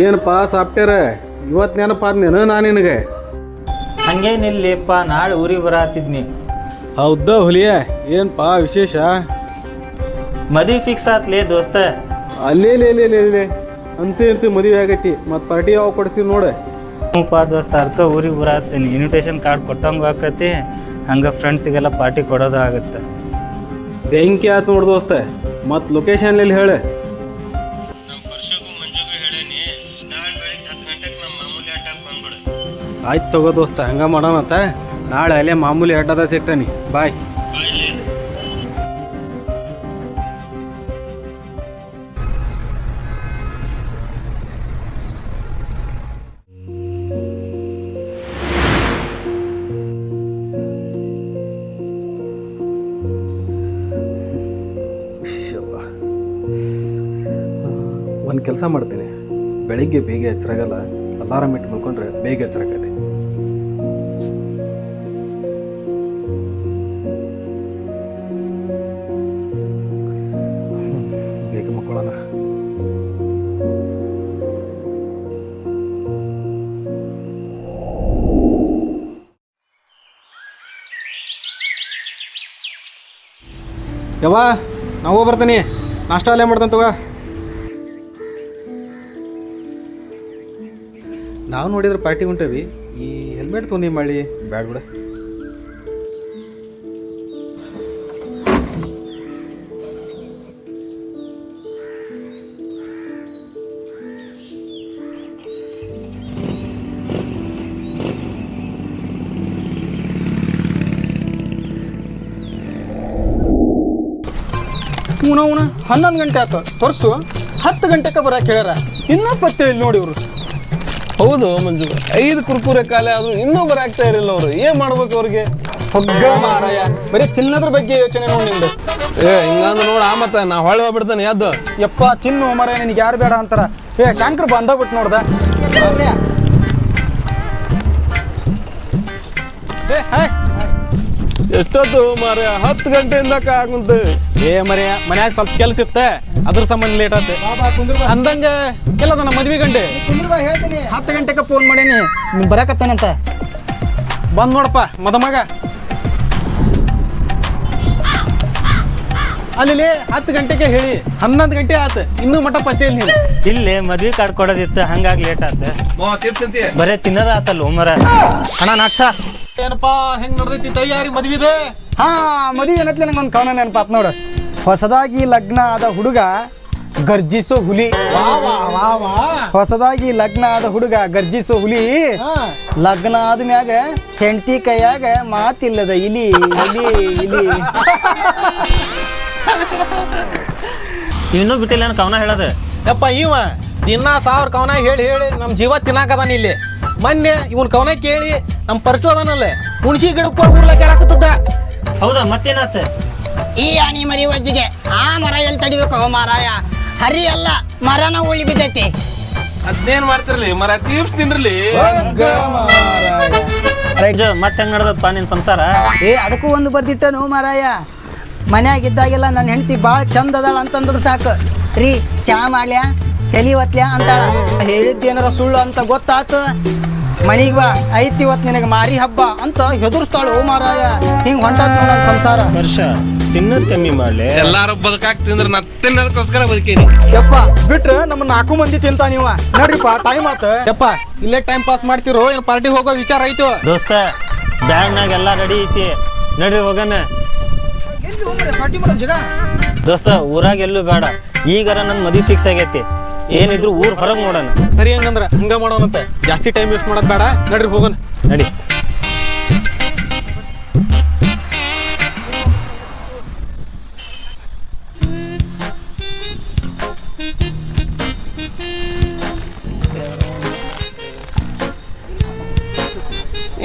ಏನಪ್ಪ ಸಾಫ್ಟ್ವೇರ್ ಇವತ್ತು ನೆನಪಾದ್ನೇನು ನಾನು ನಿನಗೆ. ಹಂಗೇನಿಲ್ಲಪ್ಪ ನಾಳೆ ಊರಿಗೆ ಬರತ್ತಿದ್ನಿ ಹೌದ ಹುಲಿಯ ಏನಪ್ಪ ವಿಶೇಷ? ಮದ್ವಿ ಫಿಕ್ಸ್ ಆತ್ಲೇ ದೋಸ್ತ. ಅಲ್ಲೇ ಲೇ ಲೇ ಲೇ ಲೇ ಅಂತೂ ಅಂತೂ ಮದುವೆ ಆಗೈತಿ ಮತ್ತು ಪಾರ್ಟಿ ಯಾವಾಗ ಕೊಡಿಸ್ತೀವಿ ನೋಡು. ಹ್ಞೂಪ್ಪ ದೋಸ್ತ ಅರ್ಥ ಊರಿಗೆ ಬರತ್ತೀನಿ ಇನ್ವಿಟೇಷನ್ ಕಾರ್ಡ್ ಕೊಟ್ಟಂಗೆ ಆಕತಿ ಹಂಗೆ ಫ್ರೆಂಡ್ಸಿಗೆಲ್ಲ ಪಾರ್ಟಿ ಕೊಡೋದು ಆಗುತ್ತೆ. ಬೆಂಕಿ ಆತು ನೋಡು ದೋಸ್ತ. ಮತ್ತು ಲೊಕೇಶನ್ ಇಲ್ಲಿ ಹೇಳು. ಆಯ್ತು ತಗೋ ದೋಸ್ತ, ಹಂಗ ಮಾಡೋಣಂತ ನಾಳೆ ಅಲ್ಲೇ ಮಾಮೂಲಿ ಅಡ್ಡದ ಸಿಗ್ತಾನೆ. ಬಾಯ್. ಒಂದು ಕೆಲಸ ಮಾಡ್ತೀನಿ. ಬೆಳಿಗ್ಗೆ ಬೇಗ ಎಚ್ಚರಾಗಲ್ಲ. ಅಲಾರಾಮ್ ಇಟ್ಟು ಮಲ್ಕೊಂಡ್ರೆ ಬೇಗ ಎಚ್ಚರಾಗತ್ತೆ. ಯವ್ವ, ನಾವು ಬರ್ತೀನಿ. ನಾಷ್ಟ ಅಲ್ಲೇ ಮಾಡ್ತಾನೆ ತಗೋ. ನಾವು ನೋಡಿದ್ರೆ ಪಾರ್ಟಿ ಹೊಂಟೇವಿ ಈ ಹೆಲ್ಮೆಟ್ ತೊಗೊಂಡು ಮಾಡಿ ಬ್ಯಾಡ ಬಿಡ. ಉಣ ಉಣ. ಹನ್ನೊಂದು ಗಂಟೆ ಆಯ್ತು ತೋರಿಸು. ಹತ್ತು ಗಂಟೆಗೆ ಬರಕ್ಕೆ ಹೇಳ್ಯಾರ. ಇನ್ನೂ ಪತ್ತೆ ಇಲ್ಲಿ ನೋಡಿ ಇವರು. ಹೌದು ಮಂಜು. ಐದು ಕುರ್ಕುರೆ ಕಾಲ ಆದ್ರೂ ಇನ್ನೂ ಬರಾಕ್ತಾ ಇರಲಿಲ್ಲ ಅವರು. ಏನ್ ಮಾಡ್ಬೇಕು ಅವ್ರಿಗೆ? ಹೊಗ್ಗ ಮಾರಾಯ. ಬರೀ ತಿನ್ನೋದ್ರ ಬಗ್ಗೆ ಯೋಚನೆ ನೋಡಿ ನಿಂದು. ಏ ಹಿಂಗಂದ್ರೆ ನೋಡ ಆ ಮತ್ತ ನಾ ಹೊಳೆ ಹೋಗ್ಬಿಡ್ತಾನೆ ಯಾವ್ದು ಯಪ್ಪ ತಿನ್ನು ಮಾರಾಯ ನಿನ್ಗೆ ಯಾರು ಬೇಡ ಅಂತಾರ. ಏ ಶಂಕರ್ ಬಿಟ್ಟು ನೋಡ್ದ. ಎಷ್ಟೊತ್ತು ಮಾರ ಹತ್ತು ಗಂಟೆಯಿಂದ ಕಾಕುಂತ ಏ ಮರಿ ಮನ್ಯಾಗ ಸ್ವಲ್ಪ ಕೆಲಸ ಇತ್ತೆ. ಅದ್ರ ಸಂಬಂಧ ಲೇಟ್ ಆತ. ಅಂದಂಗ ಎಲ್ಲದ ನಮ್ಮ ಮದ್ವಿ ಗಂಟೆ ಹೇಳ್ತೀನಿ. ಹತ್ತು ಗಂಟೆಗೆ ಫೋನ್ ಮಾಡೇನಿ. ನೀನ್ ಬರಾಕತ್ತಾನಂತ? ಬಂದ್ ನೋಡಪ್ಪ ಮದಮಗ ಅಲ್ಲಿ ಹತ್ತು ಗಂಟೆಗೆ ಹೇಳಿ. ಹನ್ನೊಂದು ಗಂಟೆ ಆತ. ಇನ್ನೂ ಮಠ ಪತ್ತೆ ಇಲ್ಲ ನೀನು. ಇಲ್ಲೇ ಮದ್ವಿ ಕಾರ್ಡ್ ಕೊಡೋದಿತ್ತು ಹಂಗಾಗಿ ಲೇಟ್ ಆತ. ಬರೇ ತಿನ್ನದ ಆತಲ್ಲ ಉಮರ. ಅಣ್ಣ ನಾಟ್ಸ. ಏನಪ್ಪ ಹೆಂಗ್ ನಡ್ದೈತಿ ತಯಾರಿ ಮದ್ವಿದ? ಹಾ ಮದ್ವೆ ಏನತ್ಲೆ ನಂಗೊಂದು ಕವನ ನೆನಪಾತ್ ನೋಡು. ಹೊಸದಾಗಿ ಲಗ್ನ ಆದ ಹುಡುಗ ಗರ್ಜಿಸೋ ಹುಲಿ. ಹೊಸದಾಗಿ ಲಗ್ನ ಆದ ಹುಡುಗ ಗರ್ಜಿಸೋ ಹುಲಿ. ಲಗ್ನ ಆದ್ಮ್ಯಾಗ ಹೆಂಡತಿ ಕೈಯಾಗ ಮಾತಿಲ್ಲದ ಇಲಿ ಇಲಿ ಇಲಿ. ಇನ್ನೂ ಬಿಟ್ಟಿಲ್ಲ ನಾನು ಕವನ ಹೇಳದ? ಯಪ್ಪ ಇವ ದಿನ ಸಾವಿರ ಕವನ ಹೇಳಿ ಹೇಳಿ ನಮ್ಮ ಜೀವ ತಿನ್ನಾಕದಾನ ಇಲ್ಲಿ. ಮೊನ್ನೆ ಇವನ್ ಕವನ ಕೇಳಿ ನಮ್ಮ ಪರ್ಸು ಅದಾನಲ್ಲ. ಹುಣಸಿ ಗಿಡಕ್ಕೆ ಹೋಗಿ ಊರ್ಲ ಕೇಳಾಕತ್ತದ ಹೌದಾ ಮತ್ತೇನಾತ? ಈ ಆನಿ ಮರಿ ವಜ್ಜಿಗೆ ಆ ಮರ ಎಲ್ಲಿ ತಡಿಬೇಕು ಮಾರಾಯ? ಹರಿ ಅಲ್ಲ ಮರನ ಉಳಿ ಬಿದ್ದೈತಿ. ಅದೇನ್ ಮಾಡ್ತಿರ್ಲಿ? ಮರ ತೀರ್ಸ್ ತಿನ್ರಲಿ ಮತ್ತೆ ಹೆಂಗ್ ನಡ್ದಪ್ಪ ನಿನ್ ಸಂಸಾರ? ಏ ಅದಕ್ಕೂ ಒಂದು ಬರ್ದಿಟ್ಟನು ಮಾರಾಯ. ಮನ್ಯಾಗ ಇದ್ದಾಗೆಲ್ಲ ನನ್ನ ಹೆಂಡತಿ ಭಾಳ ಚಂದ ಅದಾಳ ಅಂತಂದ್ರೆ ಸಾಕು. ರೀ ಚಾ ಮಾಡ್ಲ್ಯಾ? ತಲಿ ಒತ್ಲ್ಯಾ ಅಂತಾಳ. ಹೇಳಿದ್ದೇನಾರ ಸುಳ್ಳು ಅಂತ ಗೊತ್ತಾತು. ಮನಿಗೆ ಬಾ ಐತಿ ಇವತ್ತು ನಿನಗೆ ಮಾರಿ ಹಬ್ಬ ಅಂತ ಹೆದರ್ಸ್ತಾಳು ಓ ಮಾರಾಯ. ಹಿಂಗ್ ಹೊಂಟ ನೋಡ ಸಂಸಾರ. ವರ್ಷ. ತಿನ್ನೋದ್ ಕಮ್ಮಿ ಮಾಡ್ಲಿ. ಎಲ್ಲಾರು ಬದುಕಾಕ್ ತಿಂದ್ರ ನಾ ತಿನ್ನೋದಕ್ಕೋಸ್ಕರ ಬದುಕೇನಿ. ಯಪ್ಪ ಬಿಟ್ರೆ ನಮ್ಮ ನಾಲ್ಕು ಮಂದಿ ತಿಂತ ನೀವ? ನೋಡ್ರಿಪ್ಪ ಟೈಮ್ ಆತ. ಯಪ್ಪ ಇಲ್ಲೇ ಟೈಮ್ ಪಾಸ್ ಮಾಡ್ತಿರೋ? ಏನು ಪಾರ್ಟಿ ಹೋಗೋ ವಿಚಾರ ಆಯ್ತು ದೋಸ್ತ ಬ್ಯಾಗ್ನಾಗ ಎಲ್ಲ ರೆಡಿ ಐತಿ. ನಡ್ರಿ ಹೋಗನ. ದೋಸ್ತ ಊರಾಗ ಎಲ್ಲೂ ಬೇಡ. ಈಗಾರ ನನ್ ಮದ್ವಿ ಫಿಕ್ಸ್ ಆಗೈತಿ. ಏನಿದ್ರು ಊರ್ ಹೊರಗ್ ನೋಡೋಣ. ಸರಿ ಹಂಗಂದ್ರ ಹಂಗ ಮಾಡೋಣಂತೆ. ಜಾಸ್ತಿ ಟೈಮ್ ವೇಸ್ಟ್ ಮಾಡೋದ್ ಬೇಡ. ನಡ್ರಿ ಹೋಗೋಣ ನಡಿ.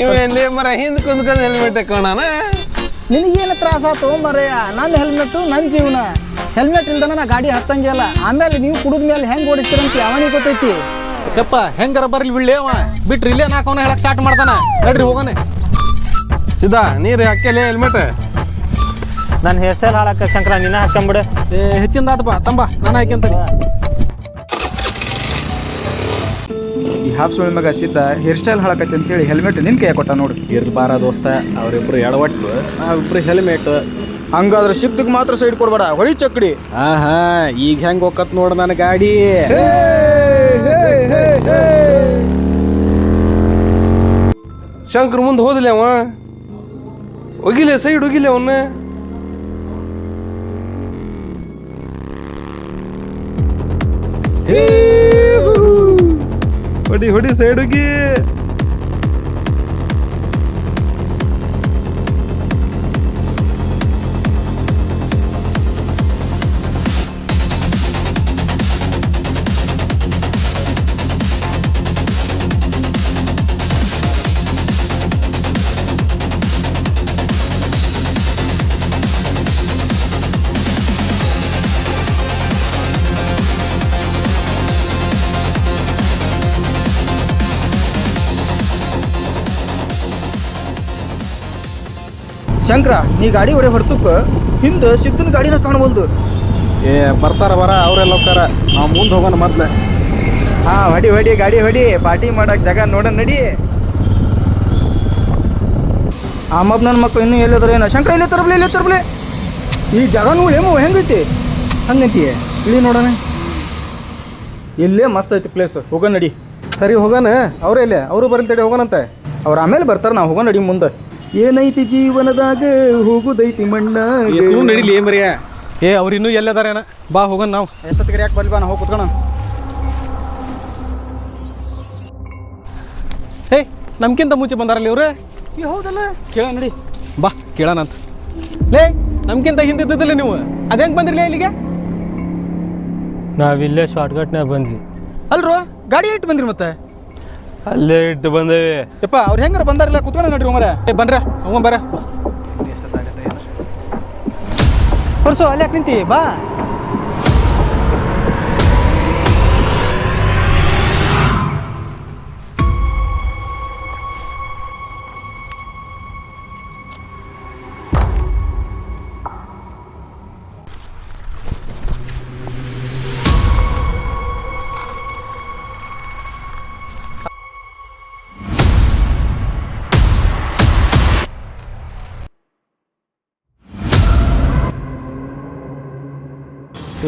ಇವೇನ್ಲಿ ಮರ ಹಿಂದ್ ಕುಂದ್ಕೊಂಡ್ ಹೆಲ್ಮೆಟ್ ಹಾಕೋಣ ನಿನಗೇನು ತ್ರಾಸ ಆತು ಮರೆಯ ನನ್ನ ಹೆಲ್ಮೆಟ್ಟು ನನ್ನ ಜೀವನ. ಹೆಲ್ಮೆಟ್ ಇಲ್ದನ ನಾ ಗಾಡಿ ಹತ್ತಂಗಿಲ್ಲ ಆಮೇಲೆ ನೀವು ಕುಡಿದ ಮೇಲೆ ಹೆಂಗ್ ಓಡಿಸ್ತೀರಂತ ಅವನಿಗೆ ಗೊತ್ತೈತಿ? ಯಪ್ಪ ಹೆಂಗಾರ ಬರ್ಲಿ ಬಿಡ್ಲಿ ಅವ. ಬಿಟ್ರಿ ಇಲ್ಲೇ ನಾಲ್ಕವನ ಹೇಳಕ್ ಸ್ಟಾರ್ಟ್ ಮಾಡ್ತಾನ ನಡ್ರಿ ಹೋಗೋಣ. ಸಿದಾ ನೀರ್ ಹಾಕಲೇ ಹೆಲ್ಮೆಟ್ ನನ್ನ ಹೇರ್ ಸ್ಟೈಲ್ ಹಾಳಾಕ ಶಂಕರ ನಿನ್ನ ಹಾಕೊಂಬಿಡು ಹೆಚ್ಚಿಂದ ಆತಪ್ಪ ತಂಬ ನಾನು ಹಾಕ್ಯಂತೀನಿ. ಹಾಫ್ ಸುಳಿ ಮಗ ಸಿದ್ಧ ಹೇರ್ ಸ್ಟೈಲ್ ಅಂತ ಅಂತೇಳಿ ಹೆಲ್ಮೆಟ್ ನಿನ್ ಕೈ ಕೊಟ್ಟ ನೋಡು. ಬಾರ ದೋಸ್ತ ಅವರಿಬ್ರು ಎಡವಟ್ಟು ಅವ್ರಿಬ್ರು ಹೆಲ್ಮೆಟ್ ಹಂಗಾದ್ರೆ ಸಿದ್ದಕ್ಕೆ ಮಾತ್ರ ಸೈಡ್ ಕೊಡ್ಬೇಡ ಹೊಳಿ ಚಕ್ಡಿ. ಹಾ ಹಾ ಈಗ ಹೆಂಗ್ ಹೋಗತ್ ನೋಡ ನನ್ನ ಗಾಡಿ. ಶಂಕರ್ ಮುಂದೆ ಹೋದಿಲ್ಲ ಅವ? ಒಗಿಲೆ ಸೈಡ್ ಒಗಿಲೆ ಅವನ್ನ ಹೊಡಿ ಹೊಡಿ ಸೈಡ್ ಶಂಕರ ನೀ ಗಾಡಿ ಹೊಡೆ ಹೊರತುಕ್ಕ ಹಿಂದೆ ಸಿದ್ದನ ಗಾಡಿನ ಕಾಣಬಲ್ದು ಏ ಬರ್ತಾರ ಬರ ಅವರೆಲ್ಲ ಹೋಗ್ತಾರ. ನಾವು ಮುಂದೆ ಹೋಗೋಣ ಮೊದ್ಲು. ಹಾ ಹೊಡಿ ಹೊಡಿ ಗಾಡಿ ಹೊಡಿ. ಪಾರ್ಟಿ ಮಾಡಕ್ಕೆ ಜಾಗ ನೋಡ ನಡಿ. ಆ ಮಬ್ ನನ್ನ ಮಕ್ಕಳು ಇನ್ನೂ ಎಲ್ಲಿದಾರ ಏನೋ. ಶಂಕರ ಇಲ್ಲೇ ತರಬ್ಲಿ ಇಲ್ಲೇ ತರಬ್ಲಿ ಈ ಜಾಗ ನೋಡಿ ಏಮೋ ಹೆಂಗೈತಿ? ಹಂಗೈತಿ ಇಳಿ ನೋಡೋಣ. ಇಲ್ಲೇ ಮಸ್ತ್ ಐತಿ ಪ್ಲೇಸ್ ಹೋಗೋಣ ನಡಿ. ಸರಿ ಹೋಗೋಣ. ಅವರೇ ಇಲ್ಲೇ ಅವರು ಬರಲ್ ತಡಿ ಹೋಗೋಣಂತೆ. ಅವ್ರು ಆಮೇಲೆ ಬರ್ತಾರ ನಾವು ಹೋಗೋಣ ನಡಿ ಮುಂದೆ. ಏನೈತಿ ಜೀವನದಾಗ? ಹೋಗುದೈತಿ ಮಣ್ಣ ನಡಿಲಿ ಏನ್ ಮರಿಯ ಏ ಅವ್ರು ಇನ್ನೂ ಎಲ್ಲದಾರೇನ ಬಾ ಹೋಗೋಣ ನಾವು. ಎಷ್ಟೊತ್ತಿಗೆ ಯಾಕೆ ಬರ್ಲಿ ಬಾ ನಾವು ಹೋಗಿ ಕುತ್ಕೋಣ. ಹೇ ನಮ್ಕಿಂತ ಮುಂಚೆ ಬಂದಾರಲ್ಲ ಇವ್ರು? ಹೌದಲ್ಲ? ಕೇಳ ನಡಿ. ಬಾ ಕೇಳೋಣ ಅಂತ. ಲೇ ನಮ್ಕಿಂತ ಹಿಂದಿದ್ದಿಲ್ಲ ನೀವು? ಅದೇಂಗ್ ಬಂದಿರ್ಲಿ ಇಲ್ಲಿಗೆ? ನಾವಿಲ್ಲೇ ಶಾರ್ಟ್ಕಟ್ನಾಗ ಬಂದ್ವಿ. ಅಲ್ರೋ? ಗಾಡಿ ಇಟ್ಟು ಬಂದ್ರಿ ಮತ್ತೆ? ಅಲ್ಲೇ ಇಟ್ಟು ಬಂದೇವಿ. ಯಪ್ಪ ಅವ್ರು ಹೆಂಗಾರ ಬಂದಾರಿಲ್ಲ? ಕುತ್ಕೊಂಡು ನೋಡ್ರಿ ಮರ ಏ ಬನ್ರ ಹೋಗೋಣ ಬರ ಪರ್ಸು ಅಲ್ಲಿ ಯಾಕೆ ನಿಂತಿ? ಬಾ.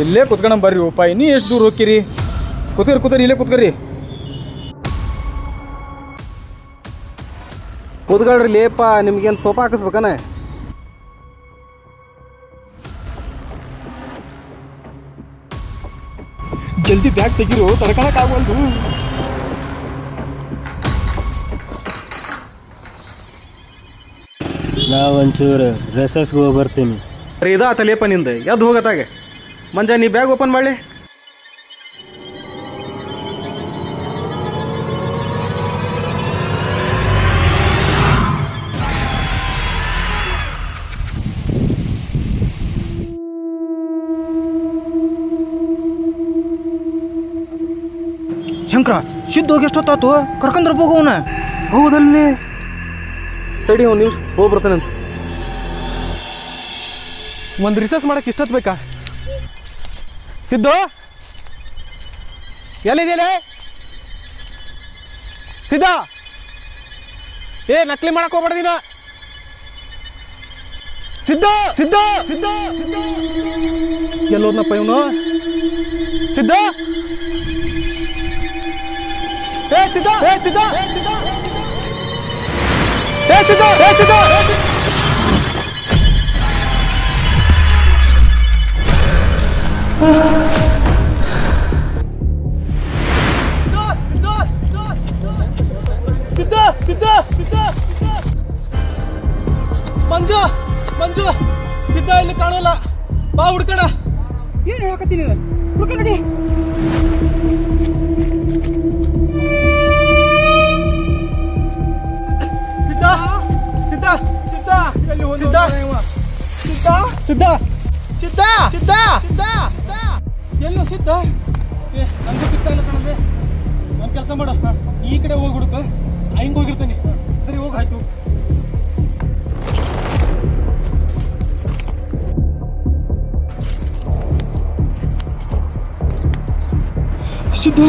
ಇಲ್ಲೇ ಕುತ್ಕೊಂಡ ಬರ್ರಿ ಉಪಾಯ ನೀ ಎಷ್ಟು ದೂರ ಹೋಗ್ತೀರಿ? ಕುತ್ಕರಿ ಕುತ್ತರಿ ಇಲ್ಲೇ ಕುತ್ಕರಿ. ಕೂತ್ಕೊಳ್ರಿ ಲೇಪ ನಿಮ್ಗೇನು ಸೋಪಾ ಹಾಕಿಸ್ಬೇಕನ? ಜಲ್ದಿ ಬ್ಯಾಗ್ ತೆಗಿರು ತಡ್ಕೊಳಕ್ ಆಗವಲ್ದು. ನಾ ಒಂಚೂರು ಡ್ರೆಸ್ಸಸ್ಗೆ ಹೋಗಿ ಬರ್ತೀನಿ. ರೀ ಇದಾತ ಲೇಪ ನಿಂದ. ಎದ್ದು ಹೋಗತ್ತಾಗೆ ಮಂಜ ನೀ ಬ್ಯಾಗ್ ಓಪನ್ ಮಾಡಿ ಶಂಕರ ಸಿದ್ಧ ಹೋಗಿ ಎಷ್ಟೊತ್ತಾತು ಕರ್ಕೊಂಡ್ರ ಹೋಗವನ ಹೌದಲ್ಲಿ ತಡಿ ಅವ್ನು ನಿಮಿಷ ಹೋಗಿ ಬರ್ತಾನಂತ ಒಂದು ರಿಸರ್ಚ್ ಮಾಡಕ್ಕೆ ಇಷ್ಟೊತ್ತು ಬೇಕಾ? ಸಿದ್ದು? ಎಲ್ಲಿದ್ದೀರಿ ಸಿದ್ಧ ಏ, ನಕಲಿ ಮಾಡಕ್ ಹೋಗ್ಬಾರ್ದೀನ ಸಿದ್ದ ಸಿದ್ದ ಸಿದ್ಧ ಎಲ್ಲೋದ್ನಪ್ಪ ಇವನು? ಸಿದ್ಧ ಏ, ಸಿದ್ದ, ಏ ಸಿದ್ಧ ಏ, ಸಿದ್ದ. ಏ ಸಿದ್ಧ ಮಂಜು ಮಂಜು ಸಿದ್ಧ ಇಲ್ಲಿ ಕಾಣೋಲ್ಲ. ಬಾ ಹುಡ್ಕಣ. ಏನು ಹೇಳಕತ್ತೀನಿ ಹುಡ್ಕ ನೋಡಿ. ಸಿದ್ಧ ಸಿದ್ಧ ಸಿದ್ಧ. ಸಿದ್ಧ ಸಿದ್ಧ ಸಿದ್ಧ ಸಿದ್ಧ ಸಿದ್ಧ ಸಿದ್ಧ. ಎಲ್ಲೋ ಸಿದ್ಧ ಏ ಸುತ್ತ ಸಿಗ್ತಾ ಇಲ್ಲ ಕಣಲೆ ಒಂದು ಕೆಲಸ ಮಾಡು. ಈ ಕಡೆ ಹೋಗಿ ಹುಡುಕ. ಹಿಂಗ್ ಹೋಗಿರ್ತೀನಿ. ಸರಿ ಹೋಗಿ. ಆಯ್ತು. ಸಿದ್ಧ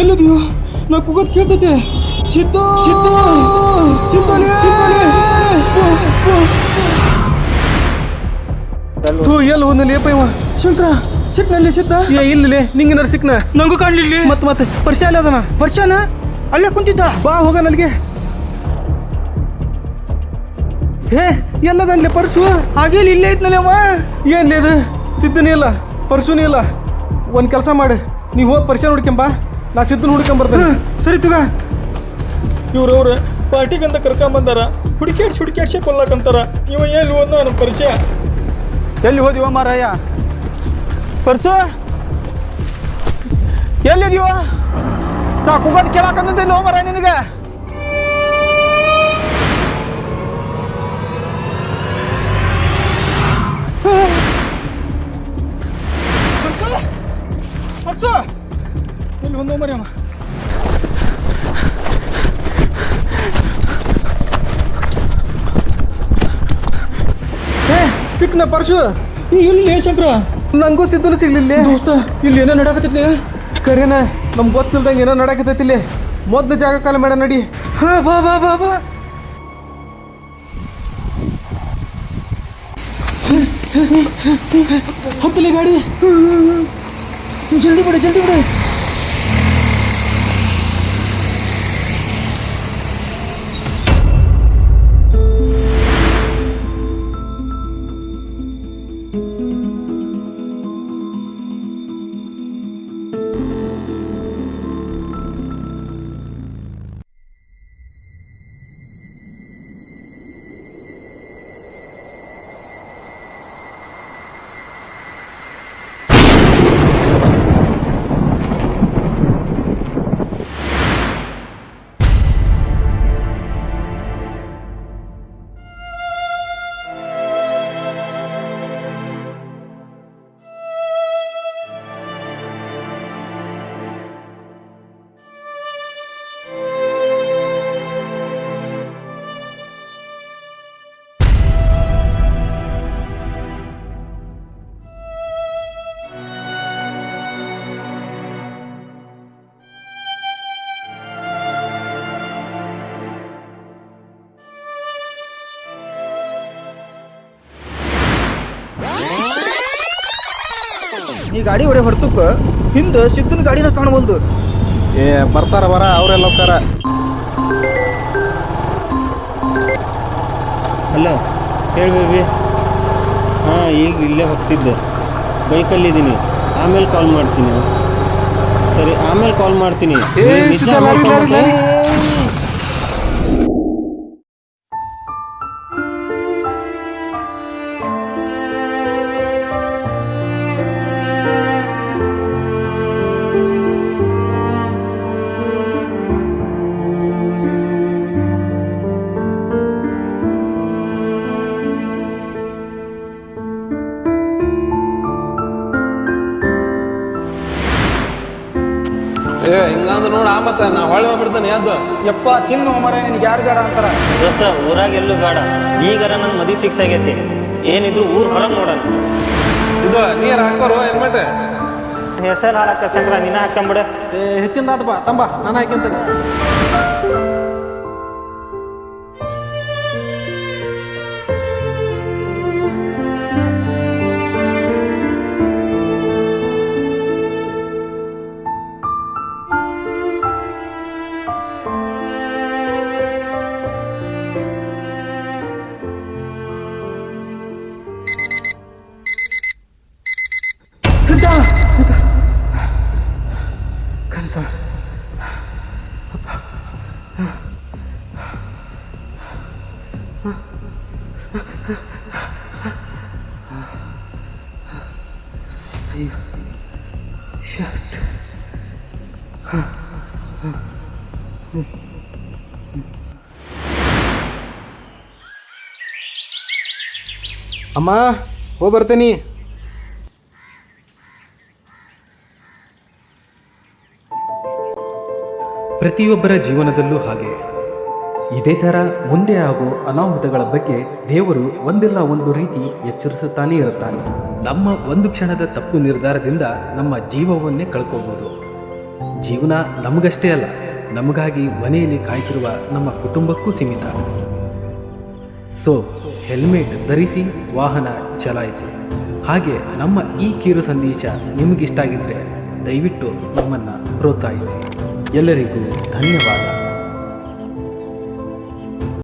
ಎಲ್ಲಿದೆಯೋ? ನಾ ಕೂಗೋದ್ ಕೇಳ್ತೈತಿ. ಸಿದ್ಧ ಸಿದ್ದು! ಸಿದ್ಧ ಸಿದ್ಧ ಎಲ್ಲಿ ಒಂದು ಲೇಪ ಇವ? ಶಂಕರ! ಸಿಕ್ನಲ್ಲಿ ಸಿದ್ದ ಏ ಇಲ್ಲಿ ನಿಂಗೆ ಸಿಕ್ನ? ನಂಗೂ ಕಾಣ್ಲಿಲ್ಲ ಮತ್ ಮತ್ತೆ ಪರಿಚಯ ಅಲ್ಲ ಅದನ? ವರ್ಷನ? ಅಲ್ಲೇ ಕುಂತಿದ್ದ? ಬಾ ಹೋಗ ನಲ್ಗೆ. ಹೇ ಎಲ್ಲದನ್ಲೆ ಪರ್ಸು? ಹಾಗೆ ಇಲ್ಲೇ ಇದ್ನಲ್ಲ ಅವ ಏನ್ಲೇ ಇದು? ಸಿದ್ಧನೇ ಇಲ್ಲ ಪರ್ಸುನೇ ಇಲ್ಲ. ಒಂದು ಕೆಲಸ ಮಾಡು. ನೀವು ಹೋಗಿ ಪರಿಚಯ ನೋಡ್ಕೊಂಬಾ ನಾ ಸಿದ್ದನ ಹುಡ್ಕೊಂಬರ್ತೇನೆ ಸರಿ ತುಗ. ಇವ್ರವ್ರು ಪಾರ್ಟಿಗಂತ ಕರ್ಕೊಂಬಂದಾರ ಹುಡುಕ್ಯಾಡ್ಸಿ ಹುಡುಕ್ಯಾಡ್ಸಿ ಕೊಲ್ಲಕಂತಾರ ಇವ ಎಲ್ಲಿ ಹೋದ್ನೋ ನಮ್ಮ ಪರಿಚಯ. ಎಲ್ಲಿ ಹೋದಿವ ಮಾರಾಯ? ಪರ್ಸು? ಎಲ್ಲಿದೀವ ನಾ ಕುಗೋದು ಕೇಳಾಕಂತಂದೆ ನೋ ಮರ ನಿನಗೆ. ಪರ್ಸು? ಎಲ್ಲಿ ಒಂದೋ ಮರಿ ಹೇ ಸಿಕ್ನ ಪರ್ಸು. ಇಲ್ಲಿ ಶಂಕರ. ನಂಗೂ ಸಿದ್ಧನು ಸಿಗ್ಲಿಲ್ಲ. ದೋಸ್ತ ಇಲ್ಲಿ ಏನೋ ನಡಕತ್ತೈತ್ಲಿ? ಕರೆನ ನಮ್ಗೆ ಗೊತ್ತಿಲ್ದಂಗ ಏನೋ ನಡಕತೈತಿ ಇಲ್ಲಿ. ಮೊದ್ಲು ಜಾಗ ಕಾಲ ಮೇಡ ನಡಿ. ಹಾ ಬಾ ಬಾ ಬಾ ಬಾ. ಹತ್ತಲಿ ಗಾಡಿ. ಜಲ್ದಿ ಬಿಡು ಜಲ್ದಿ ಬಿಡು. ಗಾಡಿ ಹೊಡೆ ಹೊರತುಕ್ಕ ಹಿಂದೆ ಸಿದ್ದನ ಗಾಡಿನ ಕಾಣಬಲ್ದು ಏ ಬರ್ತಾರ ಬರ ಅವರೆಲ್ಲ ಹೋಗ್ತಾರ. ಹಲೋ ಹೇಳಿ ಬೇಬಿ. ಹಾಂ ಈಗ ಇಲ್ಲೇ ಹೋಗ್ತಿದ್ದೆ. ಬೈಕಲ್ಲಿದ್ದೀನಿ. ಆಮೇಲೆ ಕಾಲ್ ಮಾಡ್ತೀನಿ. ಸರಿ ಆಮೇಲೆ ಕಾಲ್ ಮಾಡ್ತೀನಿ. ನಿಜ ಏ ಹಿಂಗಂದ್ರೆ ನೋಡ ಆ ಮತ್ತೆ ನಾ ಹೊಳೆ ಹೋಗ್ಬಿಡ್ತಾನೆ ಯಾವ್ದು ಯಪ್ಪ ತಿನ್ನು ಮರ ನಿನ್ಗೆ ಯಾರು ಬೇಡ ಅಂತಾರ? ದೋಸ್ತ ಊರಾಗ ಎಲ್ಲೂ ಬೇಡ. ಈಗಾರ ನನ್ನ ಮದಿ ಫಿಕ್ಸ್ ಆಗೈತಿ. ಏನಿದ್ರು ಊರ್ ಹೊರ ನೋಡೋಣ. ಇದು ನೀರ್ ಹಾಕೋರು ಹೆಲ್ಮೆಟ್ ಹೆಸರು ಹೇರ್ ಸ್ಟೈಲ್ ಹಾಳಾಕ ಶಂಕರ ನೀನ ಹಾಕೊಂಬಿಡ. ಹೆಚ್ಚಿಂದ ಆತಪ್ಪ ತಂಬ ನಾನು ಹಾಕ್ಯಂತೇನೆ ಅಮ್ಮ ಹೋಗಿ ಬರ್ತೀನಿ. ಪ್ರತಿಯೊಬ್ಬರ ಜೀವನದಲ್ಲೂ ಹಾಗೆ. ಇದೇ ಥರ ಮುಂದೆ ಆಗೋ ಅನಾಹುತಗಳ ಬಗ್ಗೆ ದೇವರು ಒಂದಿಲ್ಲ ಒಂದು ರೀತಿ ಎಚ್ಚರಿಸುತ್ತಾನೇ ಇರುತ್ತಾನೆ. ನಮ್ಮ ಒಂದು ಕ್ಷಣದ ತಪ್ಪು ನಿರ್ಧಾರದಿಂದ ನಮ್ಮ ಜೀವವನ್ನೇ ಕಳ್ಕೋಬಹುದು ಜೀವನ ನಮಗಷ್ಟೇ ಅಲ್ಲ, ನಮಗಾಗಿ ಮನೆಯಲ್ಲಿ ಕಾಯ್ತಿರುವ ನಮ್ಮ ಕುಟುಂಬಕ್ಕೂ ಸೀಮಿತ. ಸೊ, ಹೆಲ್ಮೆಟ್ ಧರಿಸಿ, ವಾಹನ ಚಲಾಯಿಸಿ. ಹಾಗೆ ನಮ್ಮ ಈ ಕಿರು ಸಂದೇಶ ನಿಮಗಿಷ್ಟ ಆಗಿದ್ರೆ ದಯವಿಟ್ಟು ನಮ್ಮನ್ನು ಪ್ರೋತ್ಸಾಹಿಸಿ. ಎಲ್ಲರಿಗೂ ಧನ್ಯವಾದ.